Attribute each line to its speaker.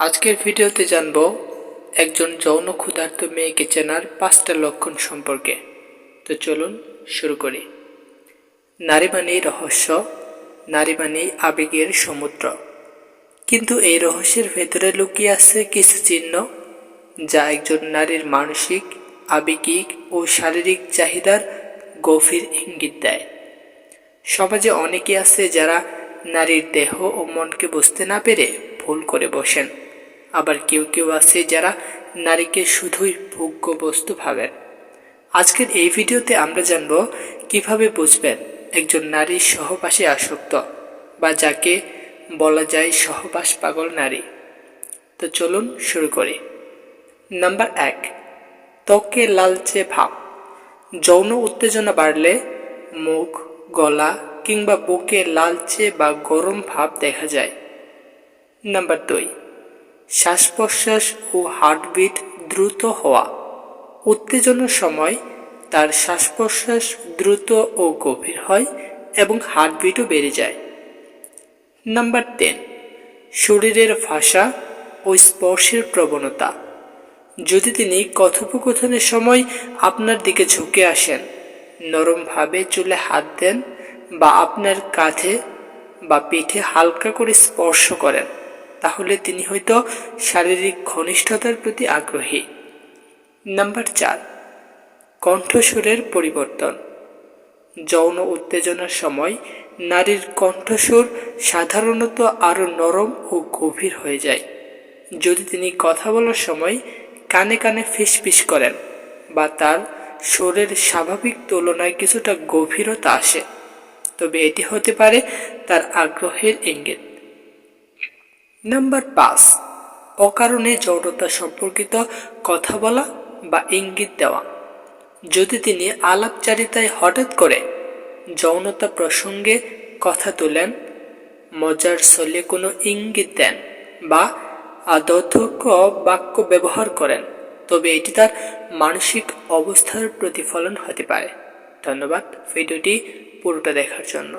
Speaker 1: আজকের ভিডিওতে জানব একজন যৌন ক্ষুধার্ত মেয়েকে চেনার পাঁচটা লক্ষণ সম্পর্কে। তো চলুন শুরু করি। নারী মানেই রহস্য নারী মানেই আবেগের সমুদ্র। কিন্তু এই রহস্যের ভেতরে লুকিয়ে আছে কিছু চিহ্ন, যা একজন নারীর মানসিক, আবেগিক ও শারীরিক চাহিদার গভীর ইঙ্গিত দেয়। সমাজে অনেকে আছে যারা নারীর দেহ ও মনকে বুঝতে না পেরে ভুল করে বসেন। আবার কেউ কেউ আছে যারা নারীকে শুধুই ভোগ্য বস্তু ভাবেন। আজকের এই ভিডিওতে আমরা জানব কীভাবে বুঝবেন একজন নারী সহবাসে আসক্ত বা যাকে বলা যায় সহবাস পাগল নারী। তো চলুন শুরু করি। নাম্বার এক, ত্বকে লালচে ভাব। যৌন উত্তেজনা বাড়লে মুখ, গলা কিংবা বুকে লালচে বা গরম ভাব দেখা যায়। নাম্বার দুই শ্বাস প্রশ্বাস ও হার্টবিট দ্রুত হওয়া। উত্তেজনার সময় তার শ্বাস প্রশ্বাস দ্রুত ও গভীর হয় এবং হার্টবিটও বেড়ে যায়। নাম্বার টেন, শরীরের ভাষা ও স্পর্শের প্রবণতা। যদি তিনি কথোপকথনের সময় আপনার দিকে ঝুঁকে আসেন, নরমভাবে চুলে হাত দেন বা আপনার কাঁধে বা পিঠে হালকা করে স্পর্শ করেন তাহলে তিনি হয়তো শারীরিক ঘনিষ্ঠতার প্রতি আগ্রহী। নাম্বার চার, কণ্ঠস্বরের পরিবর্তন। যৌন উত্তেজনার সময় নারীর কণ্ঠস্বর সাধারণত আরও নরম ও গভীর হয়ে যায়। যদি তিনি কথা বলার সময় কানে কানে ফিসফিস করেন বা তার স্বরের স্বাভাবিক তুলনায় কিছুটা গভীরতা আসে, তবে এটি হতে পারে তার আগ্রহের ইঙ্গিত। নাম্বার পাঁচ, অকারণে যৌনতা সম্পর্কিত কথা বলা বা ইঙ্গিত দেওয়া। যদি তিনি আলাপচারিতায় হঠাৎ করে যৌনতা প্রসঙ্গে কথা তোলেন, মজার ছলে কোনো ইঙ্গিত দেন বা আদর্থক বাক্য ব্যবহার করেন, তবে এটি তার মানসিক অবস্থার প্রতিফলন হতে পারে। ধন্যবাদ। ভিডিওটি পুরোটা দেখার জন্য।